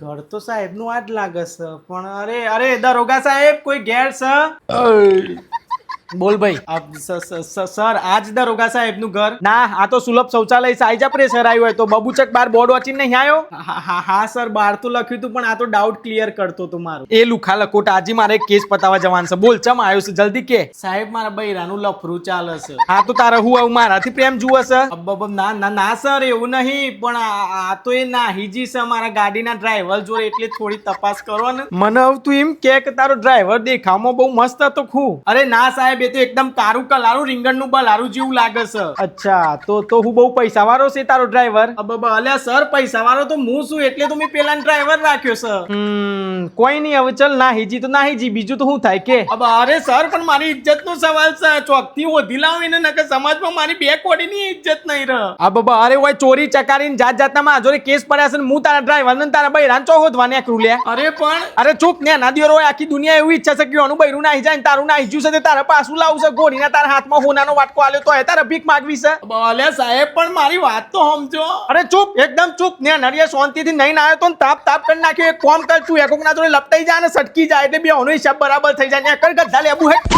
ઘર તો સાહેબનું આ જ લાગે છે, પણ અરે અરે, દરોગા સાહેબ, કોઈ ઘેર છે? બોલ ભાઈ. સર આજ દરોગા સાહેબનું ઘર? ના આ તો સુલભ શૌચાલય સાઈજા પ્રેશર આવ્યું હોય તો. બબુચક બાર બોર્ડ વાંચીને નહીં આવ્યો હા સર બહાર તો લખ્યું હતું પણ આ તો ડાઉટ ક્લિયર કરતો હતો મારો. એ લુખા લખોટ આજે મારે કેસ પતાવવા જવાનું છે. બોલ ચમ આવ્યો છે? જલ્દી કે. સાહેબ મારા બૈરાનું લફરું ચાલે છે. હા તો તારે હું આવું? મારાથી પ્રેમ જુએ છે? ના ના ના સર એવું નહીં પણ આ તો એ ના હિજી છે મારા ગાડીના ડ્રાઈવર જોડે એટલે થોડી તપાસ કરો ને. મને તું એમ કે કે તારો ડ્રાઈવર દેખાવમાં બહુ મસ્ત હતો ખું અરે ના સાહેબ એ તો એકદમ કારું કલારું રીંગણનું બલારું જેવું લાગે છે. અચ્છા તો તો હું બહુ પૈસા વાળો છે તારો ડ્રાઈવર અબબા અલ્યા સર પૈસા વાળો તો હું છું એટલે તો મેં પેલા ડ્રાઈવર રાખ્યો છે કોઈ નહીં હવે ચલ ના હિજી તો ના હિજી બીજું તો શું થાય કે? અબ અરે સર પણ મારી ઇજ્જત નો સવાલ છે. ચોકથી હોધી લાવીને નકર સમાજમાં મારી બે કોડીની ઇજ્જત નહીં રહે. આ બાબા અરે હોય ચોરી ચકારીને જાત જાતના માં જોરે કેસ પડ્યા છે ને હું તારા ડ્રાઈવર ને તારા બૈરાન રાંચો હોદવાને આખું લે અરે પણ અરે ચૂપ ને ના દિયો હોય આખી દુનિયા એવું ઈચ્છા છે કે આનું બૈરું નાહી જાય ને તારું નાહી જ્યું છે તે તારા પાછું લાવશે ઘોડીને તારા હાથમાં હોનાનો વાટકો આલ્યો તો એ તારે ભીખ માગવી છે? ભલે સાહેબ પણ મારી વાત તો સમજો. અરે ચૂપ એકદમ ચૂપ. ને નરિયા શાંતિથી નહીં ના આવ્યો તો તાપ તાપ કરી નાખ્યો. એક કોમ કર તું એકોક ના જોડે લપટાઈ જાય ને સટકી જાય એટલે બે હિસાબ બરાબર થઈ જાય. ને કર ગધા લેબુ હેઠ